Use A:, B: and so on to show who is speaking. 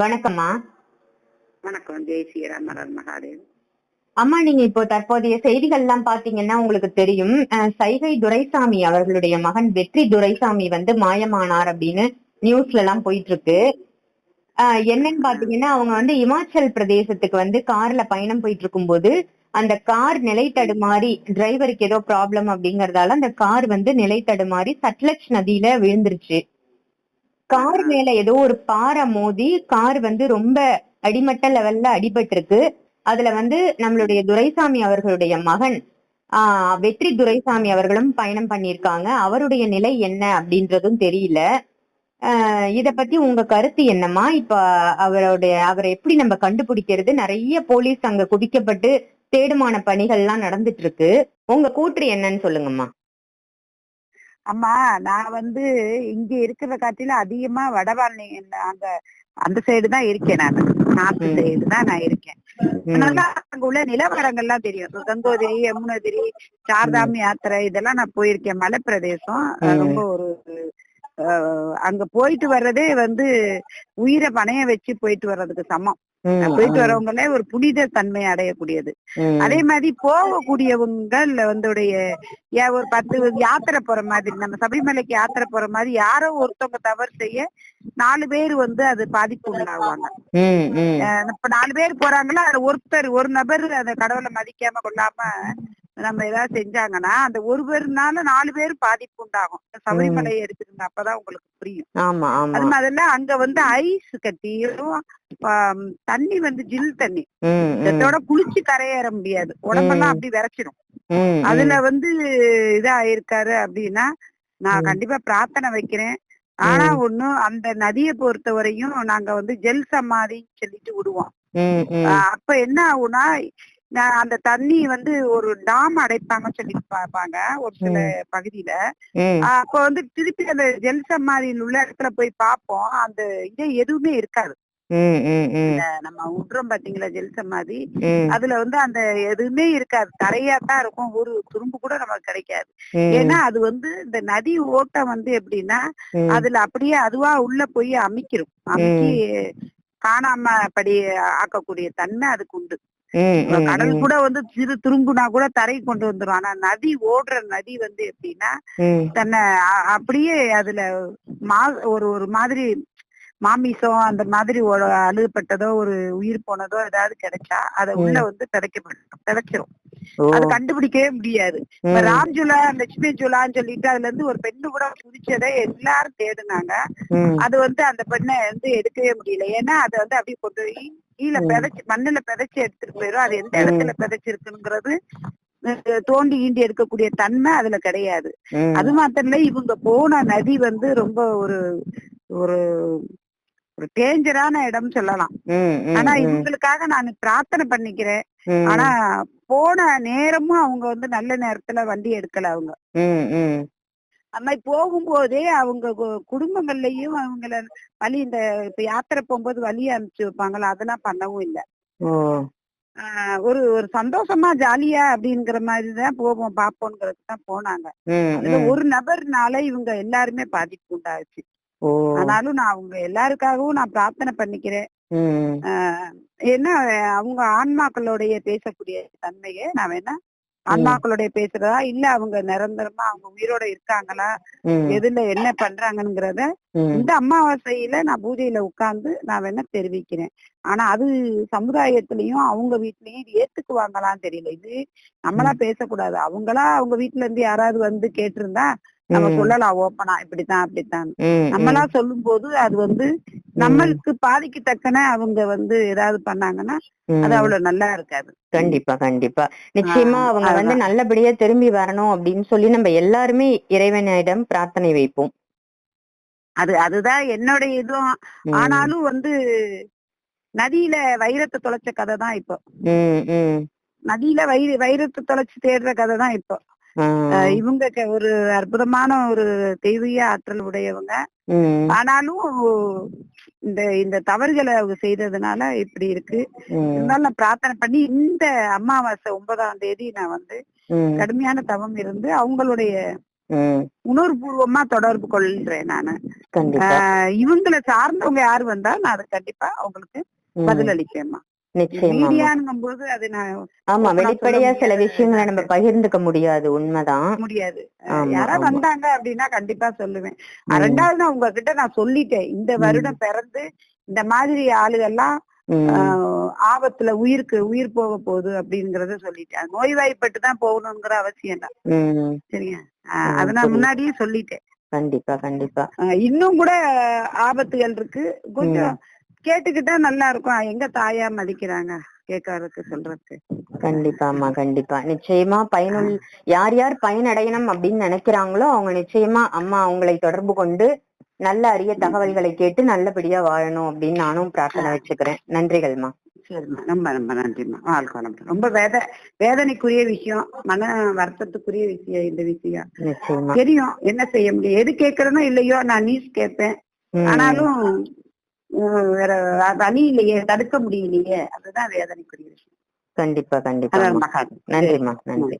A: வணக்கம்மா.
B: வணக்கம் ஜெய் ஸ்ரீராம் மகாதேவ்.
A: அம்மா நீங்க இப்போ தற்போதைய செய்திகள் எல்லாம் பாத்தீங்கன்னா உங்களுக்கு தெரியும். சைகை துரைசாமி அவர்களுடைய மகன் வெற்றி துரைசாமி வந்து மாயமானார் அப்படின்னு நியூஸ்ல எல்லாம் போயிட்டு இருக்கு என்னன்னு பாத்தீங்கன்னா அவங்க வந்து இமாச்சல் பிரதேசத்துக்கு வந்து கார்ல பயணம் போயிட்டு இருக்கும்போது அந்த கார் நிலை தடுமாறி டிரைவருக்கு ஏதோ ப்ராப்ளம் அப்படிங்கறதால அந்த கார் வந்து நிலை தடுமாறி சட்லஜ் நதியில விழுந்துருச்சு. கார் மேல ஏதோ ஒரு பாறை மோதி கார் வந்து ரொம்ப அடிமட்ட லெவல்ல அடிபட்டு இருக்கு அதுல வந்து நம்மளுடைய துரைசாமி அவர்களுடைய மகன் ஆஹ் வெற்றி துரைசாமி அவர்களும் பயணம் பண்ணியிருக்காங்க. அவருடைய நிலை என்ன அப்படின்றதும் தெரியல. ஆஹ் இத பத்தி உங்க கருத்து என்னம்மா? இப்ப அவருடைய அவரை எப்படி நம்ம கண்டுபிடிக்கிறது? நிறைய போலீஸ் அங்க குவிக்கப்பட்டு தேடுமான பணிகள் எல்லாம் நடந்துட்டு இருக்கு. உங்க கூற்று என்னன்னு சொல்லுங்கம்மா.
B: அம்மா நான் வந்து இங்க இருக்கிற காட்டில அதிகமா வடவாளி அங்க அந்த சைடு தான் இருக்கேன் நான். நார்த். சைடு தான் நான் இருக்கேன். அதனால அங்க உள்ள நிலவரங்கள்லாம் தெரியும். கங்கோதிரி யமுனகிரி சார்தாம் யாத்திரை இதெல்லாம் நான் போயிருக்கேன். மலை பிரதேசம் அது
A: ம்.
B: ரொம்ப ஒரு அங்க போயிட்டு வர்றதே வந்து உயிரை பணைய வச்சு போயிட்டு வர்றதுக்கு சமம். போயிட்டு வரவங்களே ஒரு புனித தன்மை அடையக்கூடியது. அதே மாதிரி போகக்கூடியவங்க வந்துடைய ஒரு பத்து யாத்திரை போற மாதிரி நம்ம சபரிமலைக்கு யாத்திரை போற மாதிரி யாரோ ஒருத்தவங்க தவறு செய்ய நாலு பேர் வந்து அது பாதிப்பு. அஹ் இப்ப நாலு பேர் போறாங்களா அதுல ஒருத்தர் ஒரு நபர் அந்த கடவுளை மதிக்காம கொள்ளாம நம்ம ஏதாவது செஞ்சாங்கன்னா அந்த ஒரு பேருனால நாலு பேர் பாதிப்பு உண்டாகும். சபரிமலை எடுத்துக்கங்க அப்பதான் உங்களுக்கு புரியும். அது மாதிரில அங்க வந்து ஐஸ் கட்டியும் தண்ணி வந்து ஜில் தண்ணி. இதோட குளிச்சு கரையேற முடியாது. உடம்பெல்லாம் அப்படி விரைச்சிடும் அதுல வந்து இதா ஆயிருக்காரு அப்படின்னா நான். கண்டிப்பா பிரார்த்தனை வைக்கிறேன். ஆனா ஒண்ணு அந்த நதியை பொறுத்த வரையும் நாங்க வந்து ஜெல் சமாதின்னு சொல்லிட்டு விடுவோம். அப்ப என்ன ஆகும்னா அந்த தண்ணி வந்து ஒரு டாம் அடைப்பாங்கன்னு சொல்லி பார்ப்பாங்க ஒரு சில பகுதியில. அப்ப வந்து திருப்பி அந்த ஜெல் சமாதியில் உள்ள இடத்துல போய் பார்ப்போம் அந்த இது எதுவுமே இருக்காது. நம்ம விட்டுறோம் பாத்தீங்களா ஜெல் சமாதி அதுல வந்து அந்த எதுவுமே இருக்காது. தரையா தான் இருக்கும். ஒரு துரும்பு கூட நமக்கு கிடைக்காது. ஏன்னா அது வந்து இந்த நதி ஓட்டம் வந்து எப்படின்னா அதுல அப்படியே அதுவா உள்ள போய் அமைக்கிரும். அமைக்கி காணாம படி ஆக்கக்கூடிய தன்மை அதுக்கு உண்டு. கடல் கூட வந்து சிறு துரும்புனா கூட தரை கொண்டு வந்துரும். ஆனா நதி ஓடுற நதி வந்து எப்படின்னா தன்னை அப்படியே அதுல மா ஒரு ஒரு மாதிரி மாமிசம் அந்த மாதிரி ஒரு அழுகப்பட்டதோ ஒரு உயிர் போனதோ ஏதாவது கிடைச்சா அதை உள்ள வந்து பிடைக்கப்படும் பிடைச்சிரும்
A: ஓ,
B: அது கண்டுபிடிக்கவே முடியாது. இப்ப ராம்ஜுலா லட்சுமி ஜுலான்னு சொல்லிட்டு அதுல இருந்து ஒரு பெண்ணு கூட குதிச்சதை எல்லாரும் தேடுனாங்க. அது வந்து அந்த பெண்ணை வந்து எடுக்கவே முடியல. ஏன்னா அதை வந்து அப்படியே கொண்டு போய் கீழே. பிதைச்சு மண்ணுல பிதைச்சு எடுத்துட்டு போயிரும். அது எந்த. இடத்துல பிதைச்சிருக்குங்கிறது அஹ், தோண்டி ஈண்டி எடுக்கக்கூடிய தன்மை அதுல கிடையாது. அது மாத்திரம் இல்ல இவங்க போன நதி வந்து ரொம்ப ஒரு ஒரு ஒரு டேஞ்சரான இடம் சொல்லலாம். ஆனா இவங்களுக்காக நான் பிரார்த்தனை பண்ணிக்கிறேன். ஆனா போன நேரமும் அவங்க வந்து நல்ல நேரத்துல வண்டி எடுக்கல அவங்க. அந்த மாதிரி போகும்போதே அவங்க குடும்பங்கள்லயும் அவங்கள வழி இந்த இப்ப யாத்திரை போகும்போது வழி அனுப்பிச்சு வைப்பாங்களா? அதெல்லாம் பண்ணவும் இல்லை. ஒரு ஒரு சந்தோஷமா ஜாலியா அப்படிங்கிற மாதிரி தான் போவோம் பாப்போங்கிறது தான் போனாங்க ஒரு நபர்னால இவங்க எல்லாருமே பாதிப்பு உண்டாச்சு. ஆனாலும் நான் அவங்க எல்லாருக்காகவும் நான் பிரார்த்தனை பண்ணிக்கிறேன். ஏன்னா அவங்க ஆன்மாக்களுடைய பேசக்கூடிய தன்மையை நான் வேணா ஆன்மாக்களுடைய பேசுறதா இல்ல அவங்க நிரந்தரமா அவங்க உயிரோட இருக்காங்களா? எதுல என்ன பண்றாங்கங்கிறத
A: ம்,
B: இந்த அமாவாசையில நான் பூஜையில உட்கார்ந்து நான் வேணா தெரிவிக்கிறேன். ஆனா அது சமுதாயத்திலயும் அவங்க வீட்லயும் இது ஏத்துக்குவாங்களான்னு தெரியல. இது நம்மளா பேசக்கூடாது. அவங்களா அவங்க வீட்டுல இருந்து யாராவது வந்து கேட்டிருந்தா நம்ம சொல்லலாம் ஓப்பனா இப்படித்தான் அப்படித்தான். நம்மளா சொல்லும் போது அது வந்து நம்மளுக்கு பாதிக்கு தக்கன அவங்க வந்து ஏதாவது பண்ணாங்கன்னா அது அவ்வளவு நல்லா இருக்காது.
A: கண்டிப்பா கண்டிப்பா. நிச்சயமா அவங்க வந்து. நல்லபடியா திரும்பி வரணும் அப்படின்னு சொல்லி நம்ம எல்லாருமே இறைவனிடம் பிரார்த்தனை வைப்போம்.
B: அது அதுதான் என்னுடைய இதுவும். ஆனாலும் வந்து நதியில வைரத்தை தொலைச்ச கதை தான் இப்போ நதியில வைர வைரத்தை தொலைச்சு தேடுற கதை தான் இப்போ. இவங்க ஒரு அற்புதமான ஒரு தெய்வீக ஆற்றல் உடையவங்க. ஆனாலும் இந்த இந்த தவறுகளை அவங்க செய்ததுனால இப்படி இருக்கு. இருந்தாலும் நான் பிரார்த்தனை பண்ணி இந்த அமாவாசை ஒன்பதாம் தேதி நான் வந்து கடுமையான தவம் இருந்து அவங்களுடைய உணர்வுபூர்வமா தொடர்பு கொள்றேன் நானு. இவங்களை சார்ந்தவங்க யாரு வந்தா நான் அது கண்டிப்பா அவங்களுக்கு பதில் அளிப்பேம்மா
A: நிச்சயமா
B: போது அது நான்
A: ஆமா வெளிப்படையா சில. விஷயங்களை நம்ம பகிர்ந்துக்க முடியாது உண்மைதான்.
B: முடியாது.
A: ஆமா.
B: வந்தாங்க அப்படின்னா கண்டிப்பா சொல்லுவேன். ரெண்டாவது நான் உங்ககிட்ட நான் சொல்லிட்டேன். இந்த வருடம் பிறந்து இந்த மாதிரி ஆளுகெல்லாம்
A: ம்,
B: ஆஹ் ஆபத்துல உயிருக்கு உயிர் போக போகுது அப்படிங்கறத சொல்லிட்டேன். நோய்வாய்ப்பட்டு தான் போகணுங்கிற அவசியம் ஆஹ்
A: ம்,
B: அதை நான். முன்னாடியே சொல்லிட்டேன்.
A: கண்டிப்பா கண்டிப்பா.
B: இன்னும் கூட ஆபத்துகள் இருக்கு. கொஞ்சம். கேட்டுக்கிட்டா நல்லா இருக்கும். எங்க தாயா மதிக்கிறாங்க? கேட்கறதுக்கு சொல்றதுக்கு.
A: கண்டிப்பாம்மா கண்டிப்பா. நிச்சயமா பயனுள் யார் யார் பயனடையணும் அப்படின்னு நினைக்கிறாங்களோ அவங்க நிச்சயமா அம்மா அவங்களை தொடர்பு கொண்டு நல்ல அரிய தகவல்களை கேட்டு நல்லபடியா வாழணும் அப்படின்னு நானும் பிரார்த்தனை வச்சுக்கிறேன். நன்றிகள்மா.
B: சரிம்மா. ரொம்ப ரொம்ப நன்றிம்மா. வாழ்க்கை. ரொம்ப வேத வேதனைக்குரிய விஷயம். மன வருத்தத்துக்குரிய விஷயம் இந்த விஷயம். தெரியும். என்ன செய்ய முடியும்? எது கேட்கறனோ இல்லையோ நான் நியூஸ் கேட்பேன். ஆனாலும் வேற வழி இல்லையே தடுக்க முடியலையே அதுதான் வேதனைக்குரிய விஷயம்.
A: கண்டிப்பா கண்டிப்பா நன்றிம்மா நன்றி.